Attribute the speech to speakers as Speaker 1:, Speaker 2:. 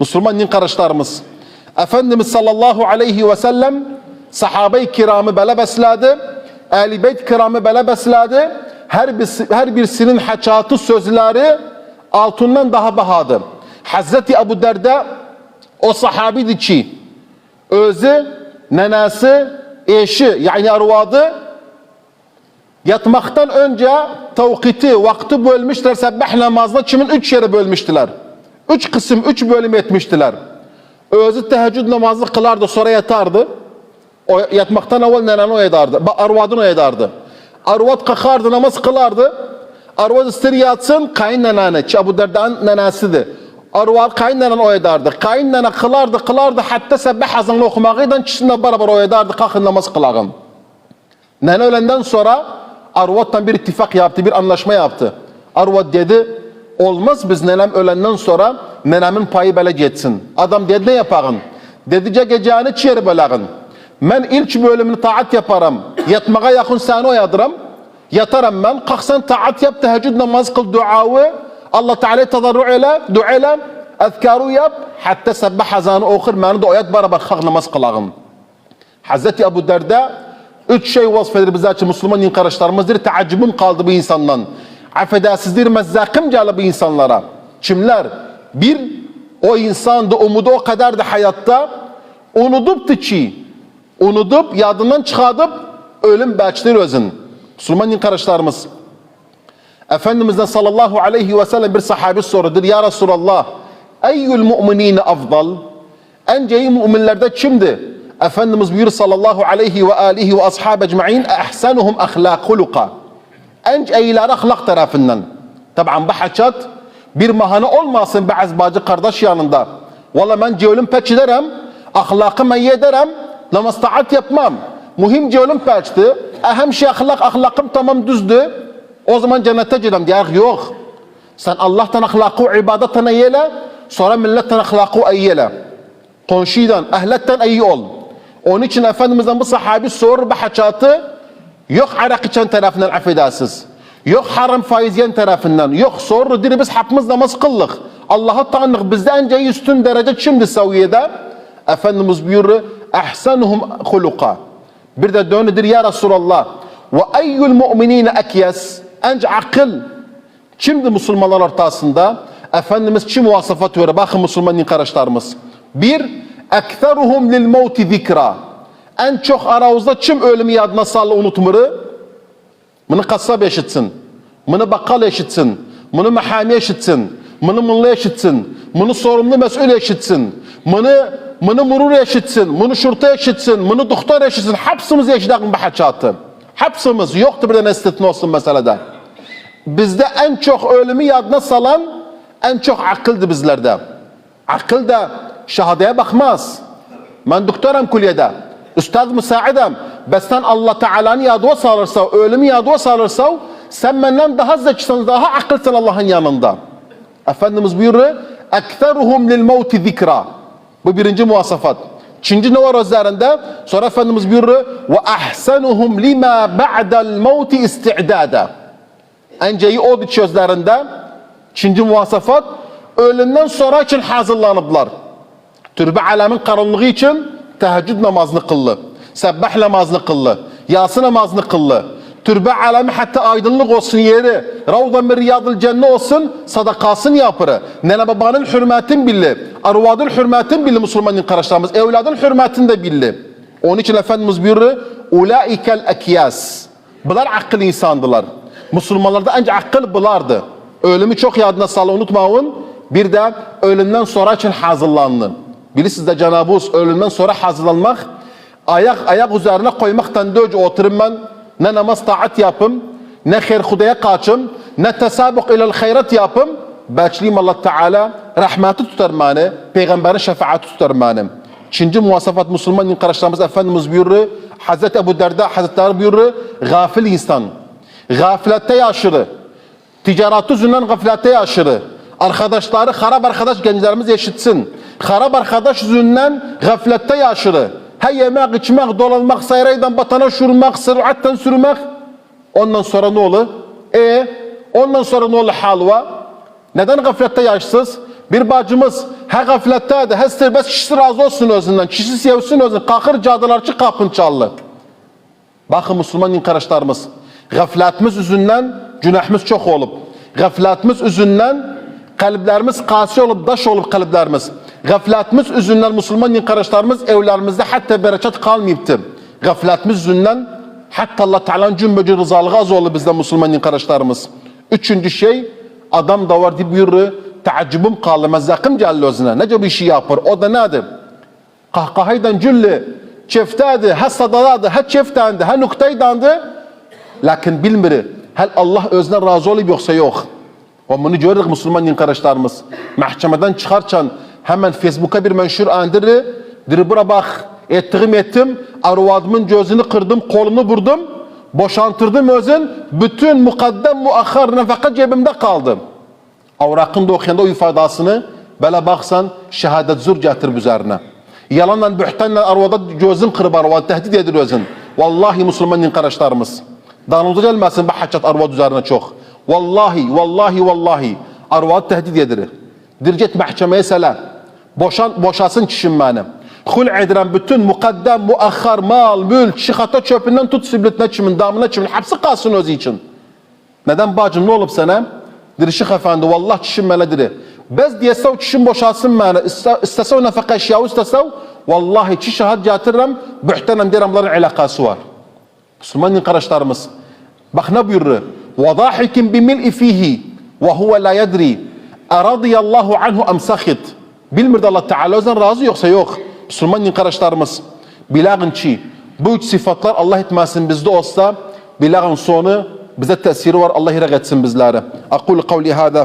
Speaker 1: Müslüman din kardeşlerimiz. Efendimiz sallallahu aleyhi ve sellem sahabe-i kiramı belə bəslədi. Əli beyt kiramı belə bəslədi. Her, bir, her birisinin haçatı sözleri altından daha bahadır. Hazreti Ebu Derda o sahabidir ki özü, nenesi, eşi yani arvadı yatmaktan önce tevkiti, vakti bölmüşler sebbah namazına kimin üç yere bölmüştüler. Üç kısım, üç bölüm etmiştiler. Özü teheccüd namazı kılardı, sonra yatardı. O yatmaktan evvel nenen o ederdi. ba- Arvadın o ederdi. Arvad kalkardı, namaz kılardı. Arvad ister yatsın, kayınnenene, ki Abu Derda'nın nenesidir. Arvad kayınnenen o ederdi. Kayınnene kılardı, kılardı, hatta sebbah azanlı okumağıyla kişinin beraber o ederdi, kalkın namaz kılağın. Nene ölenden sonra Arvat'tan bir ittifak yaptı, bir anlaşma yaptı. Arvat dedi, olmaz biz nenem ölenden sonra nenemin payı böyle geçsin. Adam dedi ne yapağın? Dedice geceni çiğeri bölağın. Ben ilk bölümünü taat yaparım. Yatmağa yakın seni oyadıram. Yatarım ben. Kalksan taat yap, teheccüd namaz kıl, duavı. Allah Teala tadarru ile, dua ile, yap. Hatta sebbah hazanı okur, beni de oyat beraber kalk namaz kılağın. Hazreti Ebu Derda üç şey vasfedir bize için Müslüman kardeşlerimizdir. Teaccübüm kaldı bu insandan. Affedersizdir, mezzakım bu insanlara. Kimler? Bir, o insan da umudu o kadar da hayatta unuduptu ki, unudup, yadından çıkartıp ölüm belçtir özün. Müslüman din kardeşlerimiz. Efendimiz'den sallallahu aleyhi ve sellem bir sahabi sorudur. Ya Resulallah, eyyül mu'minine afdal? En iyi müminlerde kimdi? Efendimiz buyur sallallahu aleyhi ve alihi ve ashabe ecma'in ehsenuhum ahlakuluka. En iyileri ahlak tarafından. Tabi bu haçat bir mahane olmasın bazı bacı kardeş yanında. Valla ben cevlim peç ederim, ahlakımı iyi ederim, namaz yapmam. Muhim cevlim peçti. Ehem şey ahlak, ahlakım tamam düzdü. O zaman cennete gidelim diye yok. Sen Allah'tan ahlakı ibadetten eyyele, sonra milletten ahlakı eyyele. Komşudan, ehletten iyi ol. Onun için Efendimiz'den bu sahabi sorur bu haçatı, yok arak içen tarafından affedersiz. Yok haram faiz yiyen tarafından. Yok sorur diri biz hakkımız namaz kıllık. Allah'a tanık bizde en üstün derece kimdi seviyede? Efendimiz buyurur, ehsenuhum huluka. Bir de dönüdür ya Resulallah. Ve eyyül mu'minine ekyes. Ence akıl. Kimdi Müslümanlar ortasında? Efendimiz kim vasıfat veriyor? Bakın Müslüman din kardeşlerimiz. Bir, ekteruhum lil mevti zikra. En çok aramızda kim ölümü yadına salı unutmuru? Bunu kasap eşitsin. Bunu bakkal eşitsin. Bunu mahami eşitsin. Bunu mullu eşitsin. Bunu sorumlu mesul eşitsin. Bunu bunu murur eşitsin. Bunu şurta eşitsin. Bunu doktor eşitsin. Hepsimiz eşitlik bu haçatı. Hepsimiz yoktur bir tane istisna olsun meselede. Bizde en çok ölümü yadına salan en çok akıldı bizlerde. Akıl da şahadeye bakmaz. Ben doktoram kulyede. Üstad müsaidem. Besten Allah Teala'nın yadıva salırsa, ölümü yadıva salırsa sen benden daha zekisin, daha akılsın Allah'ın yanında. Efendimiz buyuruyor. Lil mevti zikra. Bu birinci muhasafat. İkinci ne var üzerinde? Sonra Efendimiz buyuruyor. Ahsenuhum lima ba'del mevti isti'dada. Enceyi o sözlerinde. İkinci muhasafat. Ölümden sonra için hazırlanıblar. Türbe alemin karanlığı için teheccüd namazını kıllı. Sebbah namazını kıllı. Yası namazını kıllı. Türbe alemi hatta aydınlık olsun yeri. Ravda min riyadıl cennet olsun sadakasını yapır. Nene babanın hürmetin billi. Arvadın hürmetin billi Müslümanın kardeşlerimiz. Evladın hürmetin de billi. Onun için Efendimiz buyuruyor. Ulaikel ekyas. Bunlar akıl insandılar. Müslümanlarda ancak akıl bulardı. Ölümü çok yadına sal unutmayın. Bir de ölümden sonra için hazırlanın. Bilirsiniz de Cenab-ı Hus ölümden sonra hazırlanmak, ayak ayak üzerine koymaktan da önce oturun ben, ne namaz taat yapım, ne hayır hudaya kaçım, ne tesabuk ilal hayrat yapım, Belçliyim Allah Teala rahmeti tutar mani, peygamberin şefaati tutar mani. Çinci muhasafat Müslüman din kardeşlerimiz Efendimiz buyuruyor, Hazreti Ebu Derda Hazretleri buyuruyor, gafil insan, gafilette yaşırı, ticaret yüzünden gaflete yaşırı. Arkadaşları harap arkadaş gençlerimiz eşitsin. Harap arkadaş yüzünden gaflette yaşırı. He yemek, içmek, dolanmak, sayraydan batana şurmak, süratten sürmek. Ondan sonra ne olur? E ondan sonra ne olur halva? Neden gaflette yaşsız? Bir bacımız ha gaflettedir, ha serbest kişisi razı olsun özünden, kişisi sevsin özünden, kalkır cadılarçı kapın çallı. Bakın Müslüman kardeşlerimiz, gafletimiz yüzünden günahımız çok olup, gafletimiz yüzünden kalplerimiz kasi olup, daş olup kalplerimiz. Gafletimiz yüzünden Müslüman kardeşlerimiz evlerimizde hatta bereket kalmayıptı. Gafletimiz yüzünden hatta Allah Teala'nın cümbeci rızalığı az oldu bizde Müslüman kardeşlerimiz. Üçüncü şey, adam da var deyip yürü, teaccübüm kaldı, mezzakim geldi özüne. Nece bir şey yapar, o da nedir? kahkahaydan cüllü, çeftədi, hə sadaladı, hə çeftəndi, hə nüktəydandı. Lakin bilmiri, hel Allah özüne razı olub yoksa yok. Ve bunu görürük Müslüman kardeşlerimiz. Mahkemeden çıkarken hemen Facebook'a bir menşur andırı, diri bura bak, ettiğim ettim, arvadımın gözünü kırdım, kolunu vurdum, boşantırdım özün, bütün mukaddem muakhar nefaka cebimde kaldı. Avrakın da okuyanda o ifadasını böyle baksan şehadet zur getir üzerine. Yalanla, bühtanla arvada gözün kırıp arvada tehdit edir özün. Vallahi Müslüman din kardeşlerimiz. Danımıza gelmesin bu haccat arvad üzerine çok. Vallahi, vallahi, vallahi arvad tehdit edir. Dircet mahkemeye sele. Boşan, boşasın kişim beni. Hul edilen bütün mukaddem, muakhar, mal, mülk, şihata çöpünden tut sibritine çimin, damına çimin, hepsi kalsın özü için. Neden bacım ne olup sana? Dir Şeyh Efendi vallah çişim meledir. Bez diyesev çişim boşalsın bana. İstesev nefaka eşyağı istesev vallahi çi şahit getiririm. Bühtenem deramların alakası var. Müslüman kardeşlerimiz. Bak ne buyurur? وَضَاحِكٍ بِمِلْءِ ف۪يهِ وَهُوَ لَا يَدْرِي اَرَضِيَ اللّٰهُ عَنْهُ اَمْ سَخِطْ Bilmir de Allah Teala özden razı yoksa yok. Müslüman kardeşlerimiz. Bilagın ki bu üç sıfatlar Allah etmesin bizde olsa bilagın sonu bize tesiri var. Allah ihrak etsin bizlere. Akul kavli hada